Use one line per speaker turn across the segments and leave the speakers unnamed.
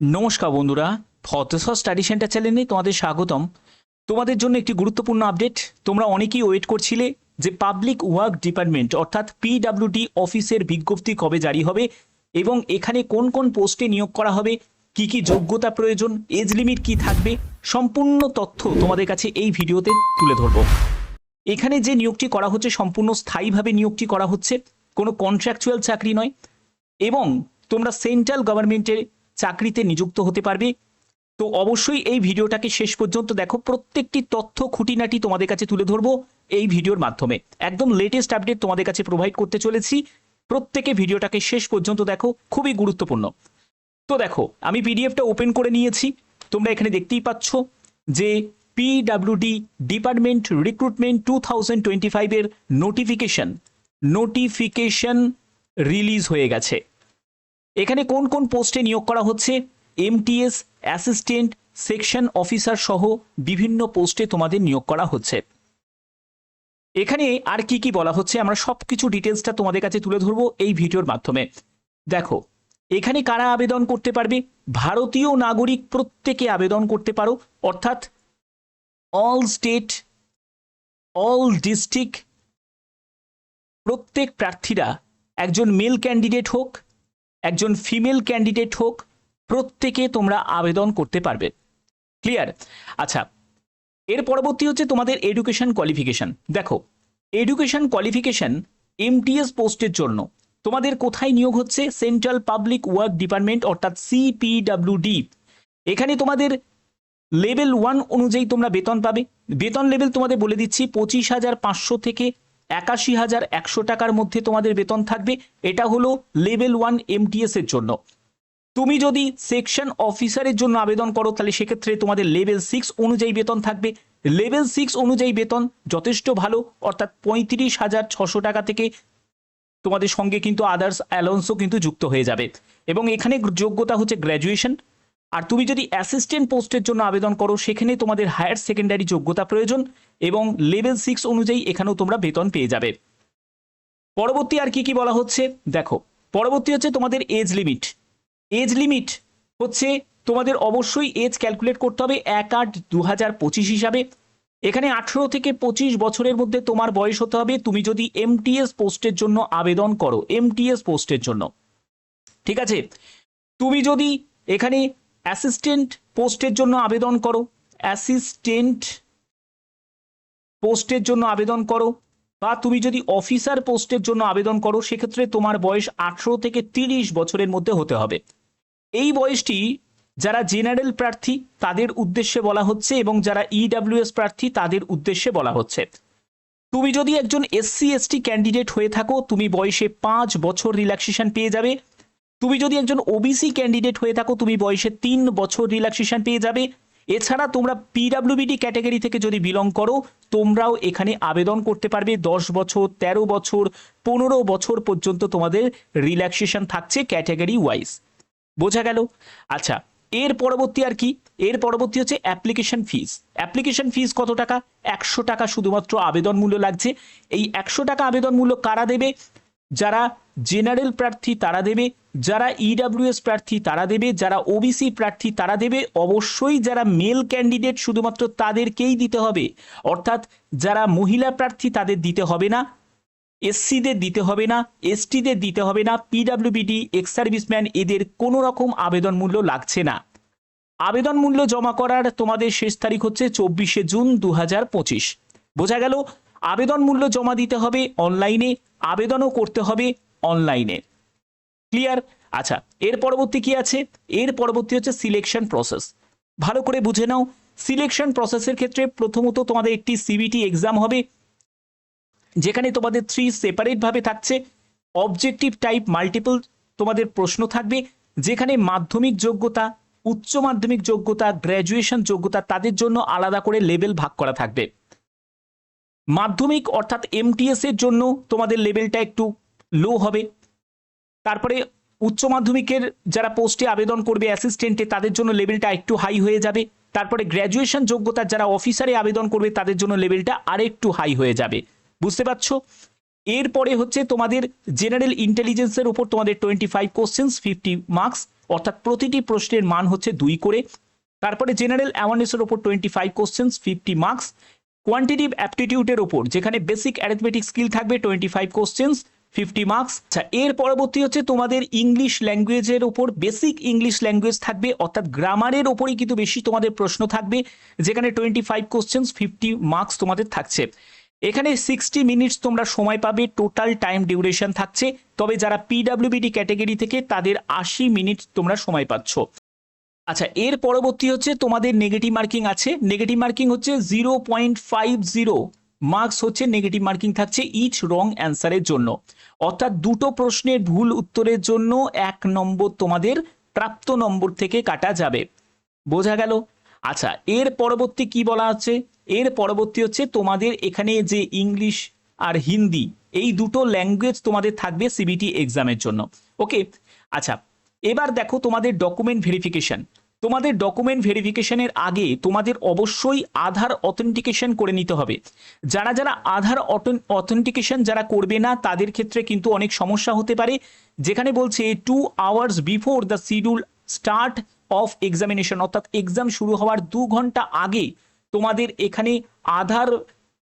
নমস্কার বন্ধুরা ফতস study centre চ্যানেলে তোমাদের স্বাগতম। তোমাদের জন্য একটি গুরুত্বপূর্ণ আপডেট, তোমরা অনেকেই ওয়েট করছিলে যে পাবলিক ওয়ার্ক ডিপার্টমেন্ট, অর্থাৎ পিডাব্লিউডি অফিসের বিজ্ঞপ্তি কবে জারি হবে এবং এখানে কোন কোন পোস্টে নিয়োগ করা হবে, কি কি যোগ্যতা প্রয়োজন, এজ লিমিট কি থাকবে, সম্পূর্ণ তথ্য তোমাদের কাছে এই ভিডিওতে তুলে ধরবো। এখানে যে নিয়োগটি করা হচ্ছে সম্পূর্ণ স্থায়ীভাবে নিয়োগটি করা হচ্ছে, কোনো কন্ট্রাকচুয়াল চাকরি নয় এবং তোমরা সেন্ট্রাল গভর্নমেন্টের চাকরিতে নিযুক্ত হতে পারবে। তো অবশ্যই এই ভিডিওটাকে শেষ পর্যন্ত দেখো। প্রত্যেকটি তথ্য খুঁটিনাটি তোমাদের কাছে তুলে ধরবো এই ভিডিওর মাধ্যমে। একদম লেটেস্ট আপডেট তোমাদের কাছে প্রোভাইড করতে চলেছি। প্রত্যেকে ভিডিওটাকে শেষ পর্যন্ত দেখো। খুবই গুরুত্বপূর্ণ। তো দেখো, আমি পিডিএফটা ওপেন করে নিয়েছি। তোমরা এখানে দেখতেই পাচ্ছ যে PWD department recruitment two thousand twenty ফাইভের নোটিফিকেশন নোটিফিকেশন রিলিজ হয়ে গেছে। এখানে কোন কোন পোস্টে নিয়োগ করা হচ্ছে? এমটিএস অ্যাসিস্ট্যান্ট সেকশন অফিসার সহ বিভিন্ন পোস্টে তোমাদের নিয়োগ করা হচ্ছে। এখানে আর কি কি বলা হচ্ছে? আমরা সব কিছু ডিটেলসটা তোমাদের কাছে তুলে ধরবো এই ভিডিওর মাধ্যমে। দেখো, এখানে কারা আবেদন করতে পারবে? ভারতীয় নাগরিক প্রত্যেকে আবেদন করতে পারো, অর্থাৎ অল স্টেট অল ডিস্ট্রিক্ট প্রত্যেক প্রার্থীরা একজন মেল ক্যান্ডিডেট হোক একজন ফিমেল ক্যান্ডিডেট হোক, প্রত্যেকে তোমরা আবেদন করতে পারবে। ক্লিয়ার আচ্ছা এর পরবর্তী হচ্ছে তোমাদের এডুকেশন কোয়ালিফিকেশন দেখো এডুকেশন কোয়ালিফিকেশন এমটিএস পোস্টের জন্য। তোমাদের কোথায় নিয়োগ হচ্ছে? সেন্ট্রাল পাবলিক ওয়ার্ক ডিপার্টমেন্ট অর্থাৎ সিপিডাব্লিউডি এখানে তোমাদের লেভেল ওয়ান অনুযায়ী তোমরা বেতন পাবে। বেতন লেভেল তোমাদের বলে দিচ্ছি পঁচিশ হাজার পাঁচশো থেকে একাশি হাজার একশো টাকার মধ্যে তোমাদের বেতন থাকবে। এটা হলো লেভেল ওয়ান এমটিএস এর জন্য। তুমি যদি সেকশন অফিসারের জন্য আবেদন করো, তাহলে সেক্ষেত্রে তোমাদের লেভেল সিক্স অনুযায়ী বেতন থাকবে। লেভেল সিক্স অনুযায়ী বেতন যথেষ্ট ভালো, অর্থাৎ পঁয়ত্রিশ হাজার ছশো টাকা থেকে তোমাদের সঙ্গে কিন্তু আদার্স অ্যালাউন্সও কিন্তু যুক্ত হয়ে যাবে। এবং এখানে যোগ্যতা হচ্ছে গ্র্যাজুয়েশন আর তুমি যদি অ্যাসিস্ট্যান্ট পোস্টের জন্য আবেদন করো সেখানে তোমাদের হায়ার সেকেন্ডারি যোগ্যতা প্রয়োজন এবং লেভেল সিক্স অনুযায়ী এখানেও তোমরা বেতন পেয়ে যাবে। পরবর্তী আর কি কি বলা হচ্ছে? দেখো, পরবর্তী হচ্ছে তোমাদের এজ লিমিট এজ লিমিট হচ্ছে তোমাদের অবশ্যই এজ ক্যালকুলেট করতে হবে এক আট দু হাজার পঁচিশ হিসাবে। এখানে আঠেরো থেকে পঁচিশ বছরের মধ্যে তোমার বয়স হতে হবে। তুমি যদি এমটিএস পোস্টের জন্য আবেদন করো এমটিএস পোস্টের জন্য। ঠিক আছে? তুমি যদি এখানে অ্যাসিস্ট্যান্ট পোস্টের জন্য আবেদন করো। অ্যাসিস্ট্যান্ট পোস্টের জন্য আবেদন করো বা তুমি যদি অফিসার পোস্টের জন্য আবেদন করো, সেক্ষেত্রে তোমার বয়স আঠেরো থেকে তিরিশ বছরের মধ্যে হতে হবে। এই বয়সটি যারা জেনারেল প্রার্থী, তাদের উদ্দেশ্যে বলা হচ্ছে এবং যারা ইডাব্লিউএস প্রার্থী, তাদের উদ্দেশ্যে বলা হচ্ছে। তুমি যদি একজন এসসি এসটি ক্যান্ডিডেট হয়ে থাকো, তুমি বয়সে পাঁচ বছর রিল্যাক্সেশন পেয়ে যাবে। তুমি যদি একজন ওবিসি ক্যান্ডিডেট হয়ে থাকো, তুমি বয়সে তিন বছর রিল্যাক্সেশন পেয়ে যাবে। এছাড়া তোমরা পিডাব্লিউবিডি ক্যাটাগরি থেকে যদি বিলং করো, তোমরাও এখানে আবেদন করতে পারবে। দশ বছর ১৩ বছর, পনেরো বছর পর্যন্ত তোমাদের রিল্যাক্সেশন থাকছে ক্যাটাগরি ওয়াইজ বোঝা গেল? আচ্ছা এর পরবর্তী আর কি? এর পরবর্তী হচ্ছে অ্যাপ্লিকেশন ফিস অ্যাপ্লিকেশন ফিস কত টাকা? একশো টাকা শুধুমাত্র আবেদন মূল্য লাগছে। এই একশো টাকা আবেদন মূল্য কারা দেবে? যারা জেনারেল প্রার্থী তারা দেবে, যারা ইডাব্লিউএস প্রার্থী তারা দেবে, যারা ওবিসি প্রার্থী তারা দেবে। অবশ্যই যারা মেল ক্যান্ডিডেট শুধুমাত্র তাদেরকেই দিতে হবে। অর্থাৎ যারা মহিলা প্রার্থী তাদের দিতে হবে না এসসিদের দিতে হবে না এসটিদের দিতে হবে না পিডাব্লিউবিডি এক্স সার্ভিসম্যান এদের কোনো রকম আবেদন মূল্য লাগছে না। আবেদন মূল্য জমা করার তোমাদের শেষ তারিখ হচ্ছে চব্বিশে জুন দু হাজার পঁচিশ। বোঝা গেল? আবেদন মূল্য জমা দিতে হবে অনলাইনে আবেদনও করতে হবে অনলাইনে ক্লিয়ার আচ্ছা এর পরবর্তী কি আছে? এর পরবর্তী হচ্ছে সিলেকশন প্রসেস ভালো করে বুঝে নাও। সিলেকশন প্রসেসের ক্ষেত্রে প্রথমত তোমাদের একটি সিবিটি এক্সাম হবে, যেখানে তোমাদের থ্রি সেপারেট ভাবে থাকছে। অবজেক্টিভ টাইপ মাল্টিপল তোমাদের প্রশ্ন থাকবে, যেখানে মাধ্যমিক যোগ্যতা, উচ্চ মাধ্যমিক যোগ্যতা গ্র্যাজুয়েশন যোগ্যতা তাদের জন্য আলাদা করে লেভেল ভাগ করা থাকবে। মাধ্যমিক অর্থাৎ এমটিএস এর জন্য তোমাদের লেভেলটা একটু লো হবে। তারপরে উচ্চ মাধ্যমিকের যারা পোস্টে আবেদন করবে অ্যাসিস্ট্যান্টে তাদের জন্য লেভেলটা একটু হাই হয়ে যাবে। তারপরে গ্র্যাজুয়েশন যোগ্যতার যারা অফিসারে আবেদন করবে, তাদের জন্য লেভেলটা আরেকটু হাই হয়ে যাবে। বুঝতে পারছ? এরপরে হচ্ছে তোমাদের জেনারেল ইন্টেলিজেন্সের উপর তোমাদের twenty five questions fifty marks অর্থাৎ প্রতিটি প্রশ্নের মান হচ্ছে দুই করে। তারপরে জেনারেল অ্যাওয়ারনেসের ওপর twenty five questions fifty marks quantitative অ্যাপটিটিউডের ওপর যেখানে বেসিক অ্যারিথমেটিক স্কিল থাকবে twenty five questions fifty marks আচ্ছা এর পরবর্তী হচ্ছে তোমাদের ইংলিশ ল্যাঙ্গুয়েজের ওপর বেসিক ইংলিশ ল্যাঙ্গুয়েজ থাকবে, অর্থাৎ গ্রামারের ওপরই কিন্তু বেশি তোমাদের প্রশ্ন থাকবে, যেখানে twenty five questions fifty marks তোমাদের থাকছে। এখানে সিক্সটি মিনিটস তোমরা সময় পাবে টোটাল টাইম ডিউরেশন থাকছে, তবে যারা পিডাব্লিউবিডি ক্যাটাগরি থেকে তাদের আশি মিনিট তোমরা সময় পাচ্ছ। আচ্ছা এর পরবর্তী হচ্ছে তোমাদের নেগেটিভ মার্কিং আছে নেগেটিভ মার্কিং হচ্ছে zero point five zero marks হচ্ছে নেগেটিভ মার্কিং থাকছে ইচ রং অ্যান্সারের জন্য। অর্থাৎ দুটো প্রশ্নের ভুল উত্তরের জন্য এক নম্বর তোমাদের প্রাপ্ত নম্বর থেকে কাটা যাবে। বোঝা গেল? আচ্ছা এর পরবর্তী কি বলা আছে? এর পরবর্তী হচ্ছে তোমাদের এখানে যে ইংলিশ আর হিন্দি এই দুটো ল্যাঙ্গুয়েজ তোমাদের থাকবে সিবিটি এক্সামের জন্য। ওকে আচ্ছা এবার দেখো তোমাদের ডকুমেন্ট ভেরিফিকেশন তোমাদের ডকুমেন্ট ভেরিফিকেশনের আগে তোমাদের অবশ্যই আধার অথেন্টিকেশন করে নিতে হবে। যারা যারা আধার অথেন্টিকেশন যারা করবে না, তাদের ক্ষেত্রে কিন্তু অনেক সমস্যা হতে পারে। যেখানে বলছে two hours before the schedule start of examination অর্থাৎ এক্সাম শুরু হওয়ার দু ঘণ্টা আগে তোমাদের এখানে আধার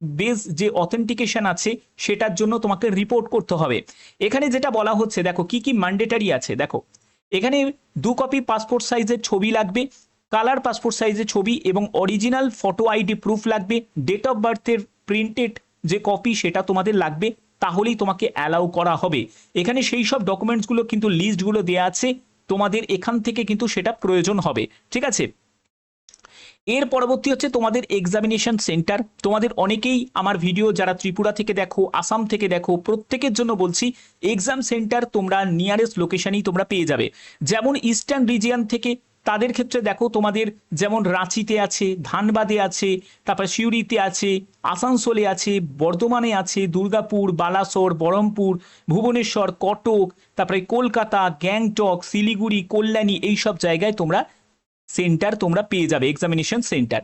বেস যে অথেন্টিকেশন আছে, সেটার জন্য তোমাকে রিপোর্ট করতে হবে। এখানে যেটা বলা হচ্ছে, দেখো কি কি ম্যান্ডেটারি আছে, দেখো। এখানে দু কপি পাসপোর্ট সাইজের ছবি লাগবে কালার পাসপোর্ট সাইজের ছবি এবং অরিজিনাল ফটো আইডি প্রুফ লাগবে ডেট অফ বার্থের প্রিন্টেড যে কপি সেটা তোমাদের লাগবে, তাহলেই তোমাকে অ্যালাউ করা হবে। এখানে সেই সব ডকুমেন্টসগুলো কিন্তু লিস্টগুলো দেওয়া আছে, তোমাদের এখান থেকে কিন্তু সেটা প্রয়োজন হবে, ঠিক আছে? এর পরবর্তী হচ্ছে তোমাদের এক্সামিনেশন সেন্টার তোমাদের অনেকেই আমার ভিডিও যারা ত্রিপুরা থেকে দেখো, আসাম থেকে দেখো, প্রত্যেকের জন্য বলছি এক্সাম সেন্টার তোমরা নিয়ারেস্ট লোকেশনেই তোমরা পেয়ে যাবে। যেমন ইস্টার্ন রিজিয়ান থেকে তাদের ক্ষেত্রে দেখো, তোমাদের যেমন রাঁচিতে আছে, ধানবাদে আছে, তারপর সিউড়িতে আছে, আসানসোলে আছে, বর্ধমানে আছে, দুর্গাপুর, বালাসোর, বহরমপুর, ভুবনেশ্বর, কটক, তারপরে কলকাতা, গ্যাংটক, শিলিগুড়ি, কল্যাণী, এইসব জায়গায় তোমরা সেন্টার তোমরা পেয়ে যাবে এক্সামিনেশন সেন্টার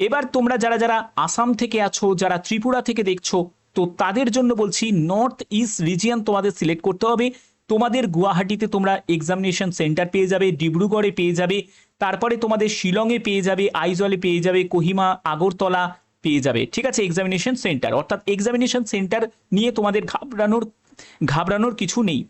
এবার তোমরা যারা যারা আসাম থেকে আছো, যারা ত্রিপুরা থেকে দেখছ, তো তাদের জন্য বলছি নর্থ ইস্ট রিজিয়ন তোমাদের সিলেক্ট করতে হবে। তোমাদের গুয়াহাটিতে তোমরা এক্সামিনেশন সেন্টার পেয়ে যাবে, ডিব্রুগড়ে পেয়ে যাবে, তারপরে তোমাদের শিলংয়ে পেয়ে যাবে, আইজলে পেয়ে যাবে, কোহিমা, আগরতলা পেয়ে যাবে। ঠিক আছে এক্সামিনেশন সেন্টার অর্থাৎ এক্সামিনেশন সেন্টার নিয়ে তোমাদের ঘাবড়ানোর ঘাবড়ানোর কিছু নেই।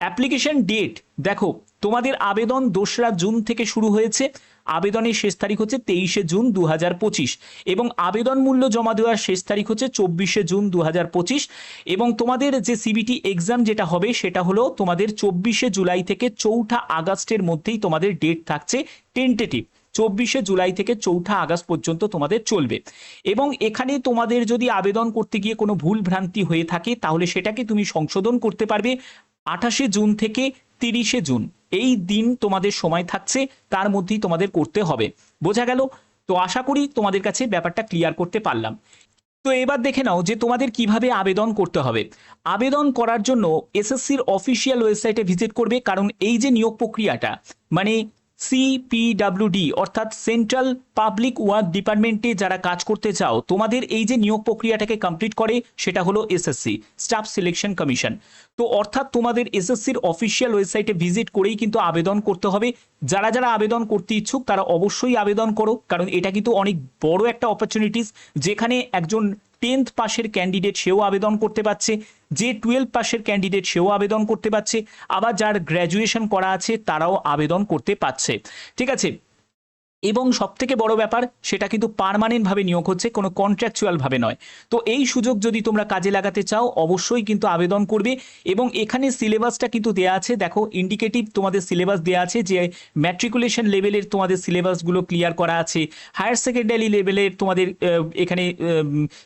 অ্যাপ্লিকেশন ডেট দেখো তোমাদের আবেদন দোসরা জুন থেকে শুরু হয়েছে। আবেদনের শেষ তারিখ হচ্ছে তেইশে জুন দু হাজার পঁচিশ এবং আবেদন মূল্য জমা দেওয়ার শেষ তারিখ হচ্ছে চব্বিশে জুন দু হাজার পঁচিশ এবং তোমাদের যে সিবিটি এক্সাম যেটা হবে সেটা হলো তোমাদের চব্বিশে জুলাই থেকে চৌঠা আগস্টের মধ্যেই তোমাদের ডেট থাকছে টেন্টেটিভ। চব্বিশে জুলাই থেকে চৌঠা আগস্ট পর্যন্ত তোমাদের চলবে এবং এখানে তোমাদের যদি আবেদন করতে গিয়ে কোনো ভুল ভ্রান্তি হয়ে থাকে তাহলে সেটাকে তুমি সংশোধন করতে পারবে আঠাশে জুন থেকে তিরিশে জুন। এই দিন তোমাদের সময় থাকছে, তার মধ্যেই তোমাদের করতে হবে। বোঝা গেল? তো আশা করি তোমাদের কাছে ব্যাপারটা ক্লিয়ার করতে পারলাম। তো এবার দেখে নাও যে তোমাদের কীভাবে আবেদন করতে হবে। আবেদন করার জন্য এসএসসির অফিসিয়াল ওয়েবসাইটে ভিজিট করবে, কারণ এই যে নিয়োগ প্রক্রিয়াটা মানে সিপিডাব্লিউডি অর্থাৎ সেন্ট্রাল পাবলিক ওয়ার্ক ডিপার্টমেন্টে যারা কাজ করতে চাও, তোমাদের এই যে নিয়োগ প্রক্রিয়াটাকে কমপ্লিট করে, সেটা হলো এসএসসি স্টাফ সিলেকশন কমিশন তো অর্থাৎ তোমাদের এসএসসির অফিসিয়াল ওয়েবসাইটে ভিজিট করেই কিন্তু আবেদন করতে হবে। যারা যারা আবেদন করতে ইচ্ছুক, তারা অবশ্যই আবেদন করো, কারণ এটা কিন্তু অনেক বড় একটা অপরচুনিটিস যেখানে একজন টেন্থ পাশের ক্যান্ডিডেট সেও আবেদন করতে পারছে, যে টুয়েলভ পাশের ক্যান্ডিডেট সেও আবেদন করতে পারছে, আবার যার গ্র্যাজুয়েশন করা আছে তারাও আবেদন করতে পারছে। ঠিক আছে এবং সব থেকে বড় ব্যাপার, সেটা কিন্তু পারমানেন্টভাবে নিয়োগ হচ্ছে, কোনো কন্ট্রাকচুয়ালভাবে নয়। তো এই সুযোগ যদি তোমরা কাজে লাগাতে চাও, অবশ্যই কিন্তু আবেদন করবে এবং এখানে সিলেবাসটা কিন্তু দেওয়া আছে। দেখো ইন্ডিকেটিভ তোমাদের সিলেবাস দেওয়া আছে যে ম্যাট্রিকুলেশন লেভেলের তোমাদের সিলেবাসগুলো ক্লিয়ার করা আছে। হায়ার সেকেন্ডারি লেভেলের তোমাদের এখানে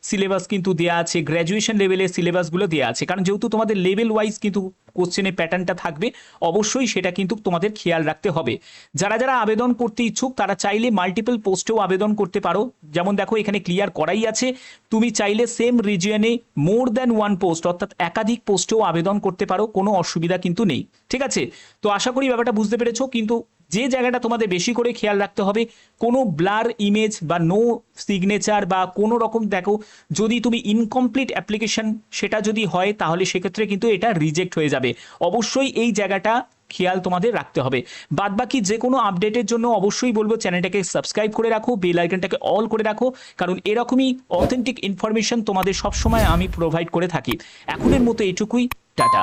সিলেবাস কিন্তু দেওয়া আছে। গ্র্যাজুয়েশন লেভেলের সিলেবাসগুলো দেওয়া আছে। কারণ যেহেতু তোমাদের লেভেল ওয়াইজ কিন্তু কোশ্চেনের প্যাটার্নটা থাকবে, অবশ্যই সেটা কিন্তু তোমাদের খেয়াল রাখতে হবে। যারা যারা আবেদন করতে ইচ্ছুক, তারা চাইলে মাল্টিপল পোস্টেও আবেদন করতে পারো। যেমন দেখো, এখানে ক্লিয়ার করাই আছে। তুমি চাইলে সেম রিজিয়নে মোর দ্যান ওয়ান পোস্ট অর্থাৎ একাধিক পোস্টেও আবেদন করতে পারো, কোনো অসুবিধা কিন্তু নেই। ঠিক আছে? তো আশা করি ব্যাপারটা বুঝতে পেরেছ, কিন্তু যে জায়গাটা তোমাদের বেশি করে খেয়াল রাখতে হবে, কোনো ব্লার ইমেজ বা নো সিগনেচার বা কোনো রকম দেখো, যদি তুমি ইনকমপ্লিট অ্যাপ্লিকেশন সেটা যদি হয়, তাহলে সেক্ষেত্রে কিন্তু এটা রিজেক্ট হয়ে যাবে। অবশ্যই এই জায়গাটা খেয়াল তোমাদের রাখতে হবে। বাদ বাকি যে কোনো আপডেটের জন্য অবশ্যই বলব চ্যানেলটাকে সাবস্ক্রাইব করে রাখো, বেল আইকনটাকে অল করে রাখো, কারণ এরকমই অথেন্টিক ইনফরমেশন তোমাদের সবসময় আমি প্রোভাইড করে থাকি। এখনের মতো এটুকুই, টাটা।